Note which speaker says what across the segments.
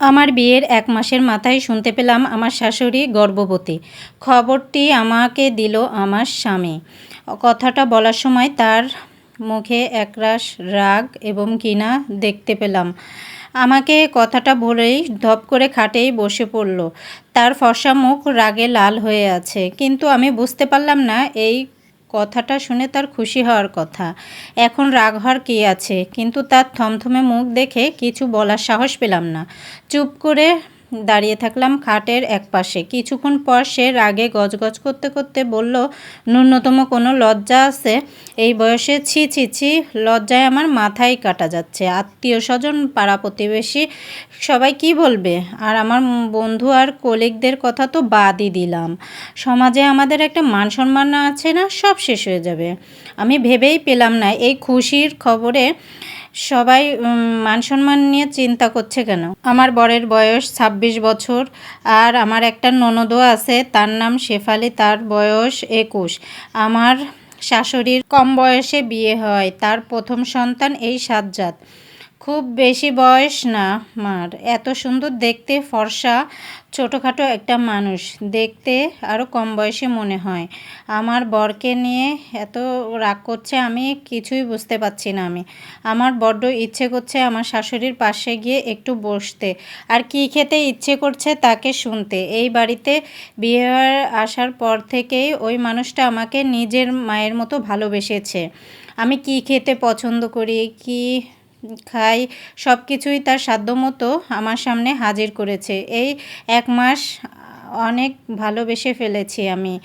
Speaker 1: আমার বিয়ের এক মাসের মাথায় শুনতে পেলাম আমার শাশুড়ি গর্ভবতী। খবরটি আমাকে দিল আমার স্বামী। কথাটা বলার সময় তার মুখে একরাশ রাগ এবং কিনা দেখতে পেলাম। আমাকে কথাটা বলেই ধপ করে খাটেই বসে পড়ল। তার ফর্সা মুখ রাগে লাল হয়ে আছে। কিন্তু আমি বুঝতে পারলাম না, এই কথাটা শুনে তার খুশি হওয়ার কথা। এখন রাগ হওয়ার কী আছে? কিন্তু তার থমথমে মুখ দেখে কিছু বলার সাহস পেলাম না। চুপ করে দাঁড়িয়ে থাকলাম খাটের এক পাশে কিছুক্ষণ পর সে রাগে গজগজ করতে করতে বলল, ন্যূনতম কোনো লজ্জা আছে? এই বয়সে ছি ছি ছি, লজ্জায় আমার মাথায় কাটা যাচ্ছে। আত্মীয় স্বজন পাড়া প্রতিবেশী, সবাই কি বলবে? আর আমার বন্ধু আর কলিগদের কথা তো বাদই দিলাম। সমাজে আমাদের একটা মান সম্মান আছে না, সব শেষ হয়ে যাবে। আমি ভেবেই পেলাম না, এই খুশির খবরে সবাই মান সম্মান নিয়ে চিন্তা করছে কেন? আমার বরের বয়স ২৬ বছর আর আমার একটা ননদও আছে, তার নাম শেফালি, তার বয়স একুশ। আমার শাশুড়ির কম বয়সে বিয়ে হয়, তার প্রথম সন্তান এই সাজ্জাদ। খুব বেশি বয়স না মার। এত সুন্দর দেখতে ফর্সা, ছোটোখাটো একটা মানুষ। দেখতে আরও কম বয়সে মনে হয়। আমার বরকে নিয়ে এত রাগ করছে আমি কিছুই বুঝতে পারছি না আমি। আমার বড্ড ইচ্ছে করছে আমার শাশুড়ির পাশে গিয়ে একটু বসতে। আর কি খেতে ইচ্ছে করছে তাকে শুনতে। এই বাড়িতে বিয়ে আসার পর থেকেই ওই মানুষটা আমাকে নিজের মায়ের মতো ভালোবেসেছে। আমি কি খেতে পছন্দ করি, কি খাই সব কিছুই তার সাধ্যমতো আমার সামনে হাজির করেছে। এই এক মাস অনেক ভালোবেসে ফেলেছি আমি।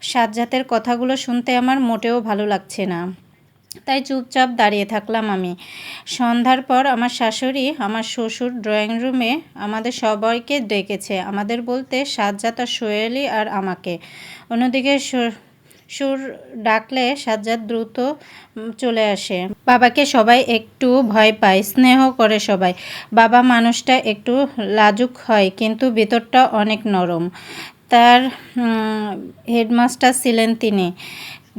Speaker 1: সাজ্জাতের কথাগুলো শুনতে আমার মোটেও ভালো লাগছে না। তাই চুপচাপ দাঁড়িয়ে থাকলাম আমি। সন্ধ্যার পর আমার শাশুড়ি আমার শ্বশুর ড্রয়িং রুমে আমাদের সবাইকে ডেকেছে। আমাদের বলতে সাজ্জাত সোয়েলি আর আমাকে। অন্যদিকে সুর ডাকলে সাজ্জাদ দ্রুত চলে আসে। বাবাকে সবাই একটু ভয় পায়, স্নেহ করে সবাই। বাবা মানুষটা একটু লাজুক হয়, কিন্তু ভিতরটা অনেক নরম। তার হেডমাস্টার ছিলেন তিনি।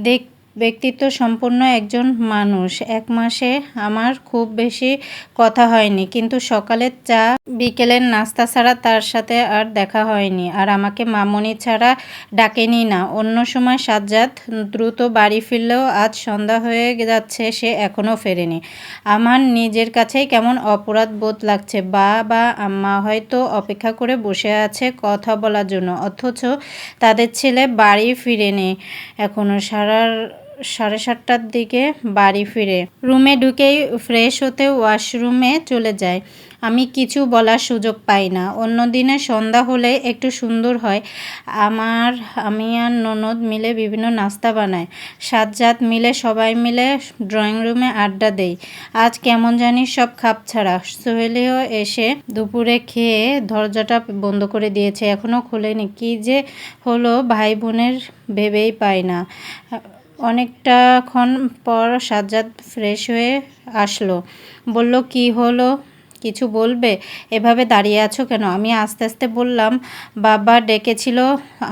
Speaker 1: দেখ ব্যক্তিত্ব সম্পন্ন একজন মানুষ। এক মাসে আমার খুব বেশি কথা হয়নি, কিন্তু সকালের চা, বিকেলের নাস্তা ছাড়া তার সাথে আর দেখা হয়নি। আর আমাকে মামনি ছাড়া ডাকেনি না। অন্য সময় সাজ্জাদ দ্রুত বাড়ি ফিরলেও আজ সন্ধ্যা হয়ে যাচ্ছে, সে এখনও ফেরেনি। আমার নিজের কাছেই কেমন অপরাধ বোধ লাগছে। বা বা আম্মা হয়তো অপেক্ষা করে বসে আছে কথা বলার জন্য, অথচ তাদের ছেলে বাড়ি ফিরেনি এখনও সারার সাড়ে সাতটার দিকে বাড়ি ফিরে। রুমে ঢুকেই ফ্রেশ হতে ওয়াশরুমে চলে যায়। আমি কিছু বলার সুযোগ পাই না। অন্য দিনে সন্ধ্যা হলে একটু সুন্দর হয়। আমার, আমি আর ননদ মিলে বিভিন্ন নাস্তা বানায় সাতজাত মিলে, সবাই মিলে ড্রয়িং রুমে আড্ডা দেই। আজ কেমন জানি সব খাপ ছাড়া। সোহেলিও এসে দুপুরে খেয়ে দরজাটা বন্ধ করে দিয়েছে। এখনও খোলেনি। কি যে হলো ভাই বোনের ভেবেই পাই না। অনেকটাক্ষণ পর সাজ্জাদ ফ্রেশ হয়ে আসলো। বলল, কি হলো? কিছু বলবে? এভাবে দাঁড়িয়ে আছো কেন? আমি আস্তে আস্তে বললাম, বাবা ডেকেছিল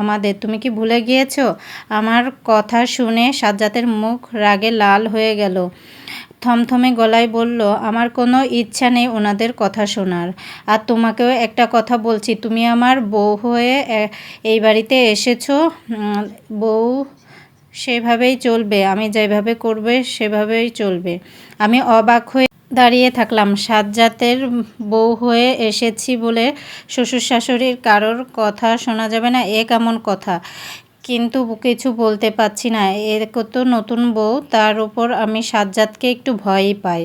Speaker 1: আমাদের, তুমি কি ভুলে গিয়েছো? আমার কথা শুনে সাজ্জাতের মুখ রাগে লাল হয়ে গেল। থমথমে গলায় বলল, আমার কোনো ইচ্ছা নেই ওনাদের কথা শোনার। আর তোমাকেও একটা কথা বলছি, তুমি আমার বউ হয়ে এই বাড়িতে এসেছ বউ সেভাবেই চলবে, আমি যেভাবে করবে সেভাবেই চলবে। আমি অবাক হয়ে দাঁড়িয়ে থাকলাম, সাত জাতের বউ হয়ে এসেছি বলে শ্বশুর শাশুড়ির কারোর কথা শোনা যাবে না, এ কেমন কথা? কিন্তু কিছু বলতে পারছি না। এর তো নতুন বউ, তার উপর আমি সাজ্জাদকে একটু ভয়ই পাই।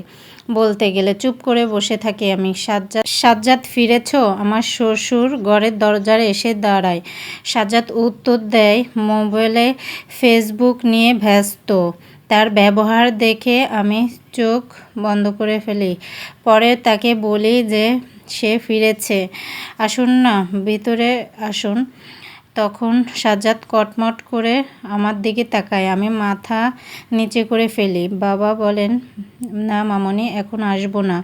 Speaker 1: বলতে গেলে চুপ করে বসে থাকি আমি। সাজ্জাদ সাজ্জাদ ফিরেছ? আমার শ্বশুর ঘরের দরজার এসে দাঁড়ায়। সাজ্জাদ উত্তর দেয়, মোবাইলে ফেসবুক নিয়ে ব্যস্ত। তার ব্যবহার দেখে আমি চোখ বন্ধ করে ফেলি। পরে তাকে বলি যে সে ফিরেছে। আসুন না, ভিতরে আসুন। তখন সাজ্জাদ কটমট করে আমার দিকে তাকায়। আমি মাথা নিচে করে ফেলি। বাবা বলেন, না মামনি, এখন আসব না।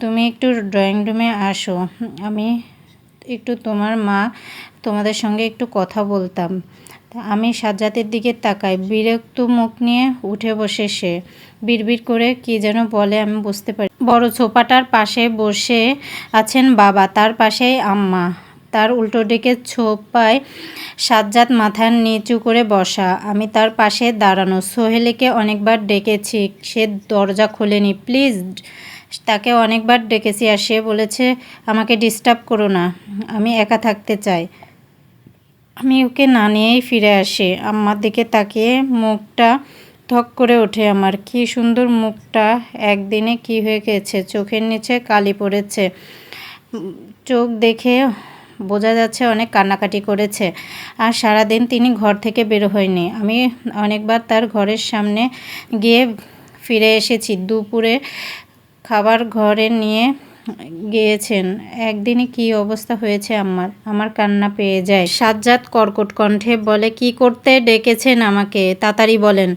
Speaker 1: তুমি একটু ড্রয়িং রুমে আসো। আমি একটু তোমার মা, তোমাদের সঙ্গে একটু কথা বলতাম। আমি সাজ্জাতের দিকে তাকাই। বিরক্ত মুখ নিয়ে উঠে বসে সে। বিড়বিড় করে কি যেন বলে, আমি বুঝতে পারি বড় সোফাটার পাশে বসে আছেন বাবা, তার পাশেই আম্মা। তার উল্টো দিকে ছোপায় সাজ্জাদ মাথা নিচু করে বসা। আমি তার পাশে দাঁড়ানো। সোহেলিকে অনেকবার ডেকেছি। সে দরজা খোলেনি। প্লিজ, তাকে অনেকবার ডেকেছি আর সে বলেছে, আমাকে ডিস্টার্ব করো না। আমি একা থাকতে চাই। আমি ওকে না নিয়েই ফিরে আসি। আমার দিকে তাকিয়ে মুখটা ধক করে ওঠে আমার। কি সুন্দর মুখটা। একদিনে কি হয়ে গেছে? চোখের নিচে কালি পড়েছে। চোখ দেখে বোঝা যাচ্ছে অনেক কান্নাকাটি করেছে। আর সারাদিন তিনি ঘর থেকে বের হয়নি। আমি অনেকবার তার ঘরের সামনে গিয়ে ফিরে এসেছি। দুপুরে খাবার ঘরে নিয়ে গিয়েছেন। একদিনে কি অবস্থা হয়েছে আমার? আমার কান্না পেয়ে যায়। সাজ্জাদ কর্কট কণ্ঠে বলে, কি করতে ডেকেছেন আমাকে? তাড়াতাড়ি বলেন।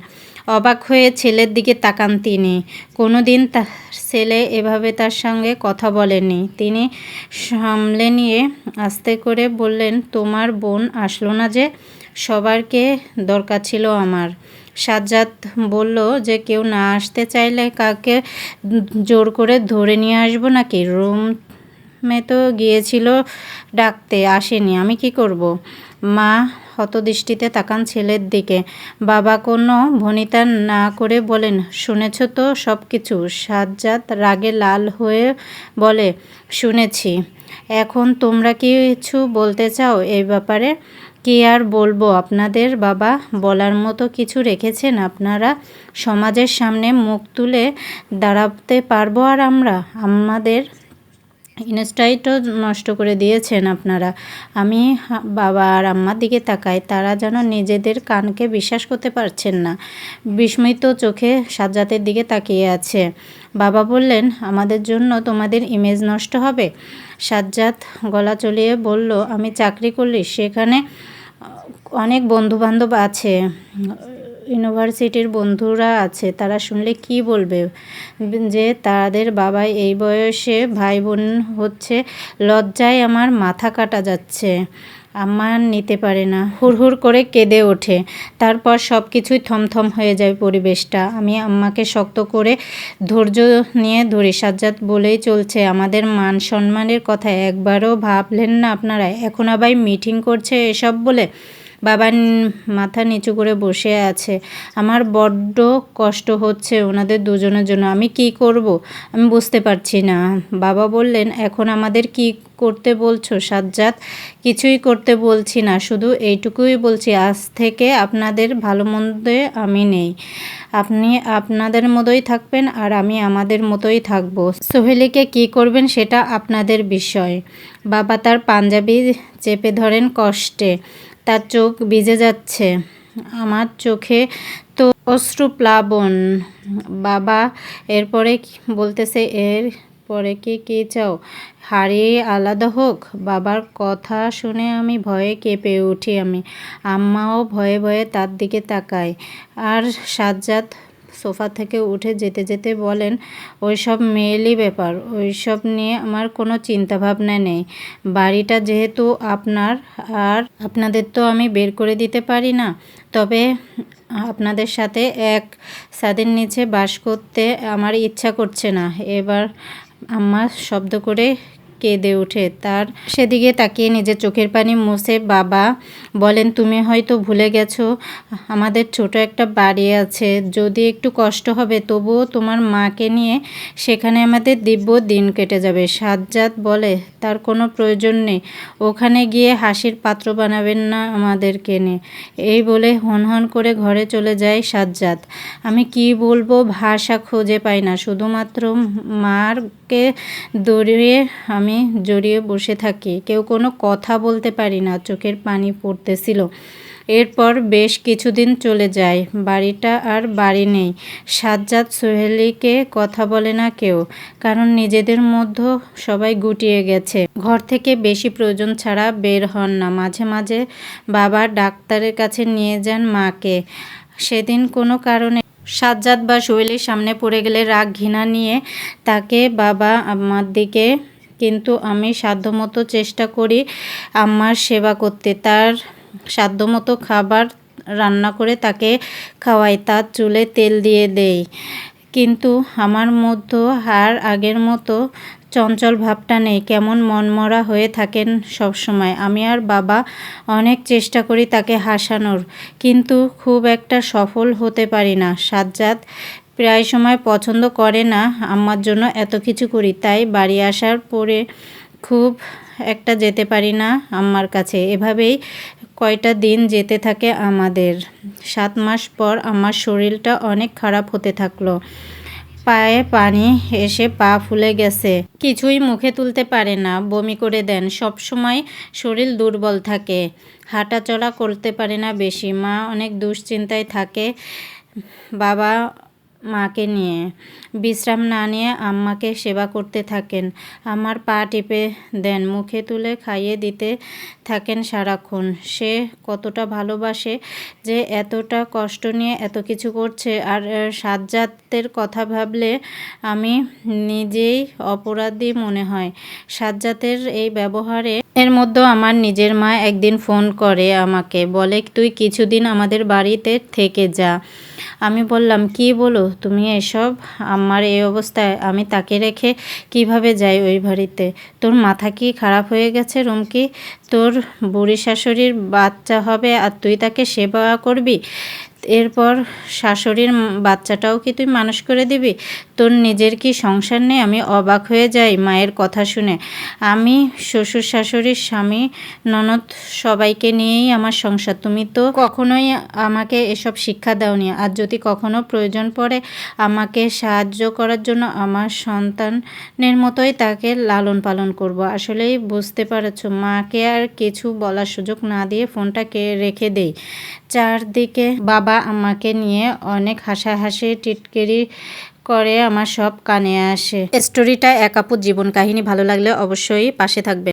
Speaker 1: অবাক হয়ে ছেলের দিকে তাকান তিনি। কোনো দিন তার ছেলে এভাবে তার সঙ্গে কথা বলেনি। তিনি সামলে নিয়ে আস্তে করে বললেন, তোমার বোন আসলো না যে, সবারকে দরকার ছিল আমার। সাজ্জাদ বলল, যে কেউ না আসতে চাইলে কাকে জোর করে ধরে নিয়ে আসব নাকি? রুমে তো গিয়েছিল ডাকতে, আসেনি, আমি কি করব? মা হতদৃষ্টিতে তাকান ছেলের দিকে। বাবা কোনো ভনিতা না করে বলেন, শুনেছ তো সব কিছু? সাজ্জাদ রাগে লাল হয়ে বলে, শুনেছি। এখন তোমরা কিছু বলতে চাও এই ব্যাপারে? কি আর বলব? আপনাদের বাবা বলার মতো কিছু রেখেছেন? আপনারা সমাজের সামনে মুখ তুলে দাঁড়াতে পারব আর আমরা? আমাদের ইনস্টাইটও নষ্ট করে দিয়েছেন আপনারা। আমি বাবা আর আম্মার দিকে তাকাই, তারা যেন নিজেদের কানকে বিশ্বাস করতে পারছেন না। বিস্মিত চোখে সাজ্জাতের দিকে তাকিয়ে আছে। বাবা বললেন, আমাদের জন্য তোমাদের ইমেজ নষ্ট হবে? সাজ্জাদ গলা চলিয়ে বলল, আমি চাকরি করলি সেখানে অনেক বন্ধু বান্ধব আছে। ইউনিভার্সিটির বন্ধুরা আছে, তারা শুনলে কি বলবে? যে তাদের বাবা এই বয়সে ভাই বোন হচ্ছে, লজ্জায় আমার মাথা কাটা যাচ্ছে, আমার নিতে পারে না। হুড়হুড় করে কেঁদে ওঠে। তারপর সব কিছুই থমথম হয়ে যায় পরিবেশটা। আমি আম্মাকে শক্ত করে ধৈর্য নিয়ে ধরি। সাজ্জাদ বলেই চলছে, আমাদের মান সম্মানের কথা একবারও ভাবলেন না আপনারা। এখন আবার মিটিং করছে এসব বলে বাবা মাথা নিচু করে বসে আছে। আমার বড্ড কষ্ট হচ্ছে ওনাদের দুজনের জন্য। আমি কি করব? আমি বুঝতে পারছি না। বাবা বললেন, এখন আমাদের কি করতে বলছো সাজ্জাদ? কিছুই করতে বলছি না, শুধু এইটুকুই বলছি, আজ থেকে আপনাদের ভালো মন্দে আমি নেই। আপনি আপনাদের মতোই থাকবেন আর আমি আমাদের মতোই থাকব। সোহেলিকে কি করবেন সেটা আপনাদের বিষয়। বাবা তার পাঞ্জাবি চেপে ধরেন কষ্টে। তার চোখ ভিজে যাচ্ছে। আমার চোখে তো অশ্রুপ্লাবন বাবা, এরপরে বলতেছে? এর পরে কি, কে চাও? হারিয়ে আলাদা হোক? বাবার কথা শুনে আমি ভয়ে কেঁপে উঠি আমি। আম্মাও ভয়ে ভয়ে তার দিকে তাকায়। আর সাজ্জাদ সোফা থেকে উঠে যেতে যেতে বলেন, ওইসব মেয়েলি ব্যাপার, ওইসব নিয়ে আমার কোনো চিন্তা ভাবনা নেই। বাড়িটা যেহেতু আপনার, আর আপনাদের তো আমি বের করে দিতে পারি না। তবে আপনাদের সাথে এক ছাদের নিচে বাস করতে আমার ইচ্ছা করছে না। এবার আম্মা শব্দ করে কেঁদে ওঠে। তার সেদিকে তাকিয়ে নিজের চোখের পানি মুছে বাবা বলেন, তুমি হয়তো ভুলে গেছো, আমাদের ছোট একটা বাড়ি আছে। যদি একটু কষ্ট হবে, তবুও তোমার মাকে নিয়ে সেখানে আমাদের দিব্য দিন কেটে যাবে। সাজ্জাদ বলে, তার কোনো প্রয়োজন নেই। ওখানে গিয়ে হাসির পাত্র বানাবেন না আমাদেরকে নিয়ে এই বলে হনহন করে ঘরে চলে যায় সাজ্জাদ। আমি কি বলব, ভাষা খুঁজে পাই না। শুধুমাত্র মারকে দৌড়িয়ে আমি জড়িয়ে বসে থাকি। কেউ কোনো কথা বলতে পারি না, চোখের পানি পড়তেছিল। এরপর বেশ কিছুদিন চলে যায়, বাড়িটা আর বাড়ি নেই। সাজ্জাদ সোহেলিকে কথা বলে না কেউ, কারণ নিজেদের মধ্যে সবাই গুটিয়ে গেছে। ঘর থেকে বেশি প্রয়োজন ছাড়া বের হন না। মাঝে মাঝে বাবা ডাক্তারের কাছে নিয়ে যান মাকে। সেদিন কোনো কারণে সাজ্জাদ বা সোহেলির সামনে পড়ে গেলে রাগ ঘৃণা নিয়ে তাকে বাবা আমার দিকে কিন্তু আমি সাধ্যমতো চেষ্টা করি আমার সেবা করতে। তার সাধ্যমতো খাবার রান্না করে তাকে খাওয়াই, তার চুলে তেল দিয়ে দেই। কিন্তু আমার মধ্যে আর আগের মতো চঞ্চল ভাবটা নেই, কেমন মনমরা হয়ে থাকেন সব সময়। আমি আর বাবা অনেক চেষ্টা করি তাকে হাসানোর, কিন্তু খুব একটা সফল হতে পারি না। সাজ্জাদ প্রায় সময় পছন্দ করে না আমার জন্য এত কিছু করি, তাই বাড়ি আসার পরে খুব একটা যেতে পারি না আম্মার কাছে। এভাবেই কয়টা দিন যেতে থাকে আমাদের। সাত মাস পর আমার শরীরটা অনেক খারাপ হতে থাকল। পায়ে পানি এসে পা ফুলে গেছে। কিছুই মুখে তুলতে পারে না, বমি করে দেন। সব সময় শরীর দুর্বল থাকে। হাঁটাচলা করতে পারে না বেশি। মা অনেক দুশ্চিন্তায় থাকে। বাবা মাকে নিয়ে। বিশ্রাম না নিয়ে আম্মাকে সেবা করতে থাকেন। আমার পা টিপে দেন, মুখে তুলে খাইয়ে দিতে থাকেন সারাক্ষণ। সে কতটা ভালোবাসে যে এতটা কষ্ট নিয়ে এত কিছু করছে। আর সাজ্জাতের কথা ভাবলে আমি নিজেই অপরাধী মনে হয়। সাজ্জাতের এই ব্যবহারে এর মধ্যেও আমার নিজের মা একদিন ফোন করে আমাকে, বলে, তুই কিছুদিন আমাদের বাড়িতে থেকে যা। আমি বললাম, কি বলো? তুমি এসব? আমার এই অবস্থায় আমি তাকে রেখে কীভাবে যাই ওই বাড়িতে? তোর মাথা কি খারাপ হয়ে গেছে রুমকি? তোর বুড়ি শাশুড়ির বাচ্চা হবে আর তুই তাকে সেবা করবি? এরপর শাশুড়ির বাচ্চাটাও কি তুই মানুষ করে দিবি? তোর নিজের কি সংসার নেই? আমি অবাক হয়ে যাই মায়ের কথা শুনে। আমি, শ্বশুর শাশুড়ির স্বামী, ননদ সবাইকে নিয়েই আমার সংসার। তুমি তো কখনোই আমাকে এসব শিক্ষা দাওনি। আর যদি কখনো প্রয়োজন পড়ে আমাকে সাহায্য করার জন্য আমার সন্তানের মতোই তাকে লালন পালন করব। আসলেই বুঝতে পারছ, মাকে আর কিছু বলার সুযোগ না দিয়ে ফোনটা কে রেখে দেই। চারদিকে বাবা আমাকে নিয়ে অনেক হাসাহাসি, টিটকেরি করে আমার সব কানে আসে। স্টোরিটা এক একাপুর জীবন কাহিনী ভালো লাগলে অবশ্যই পাশে থাকবে।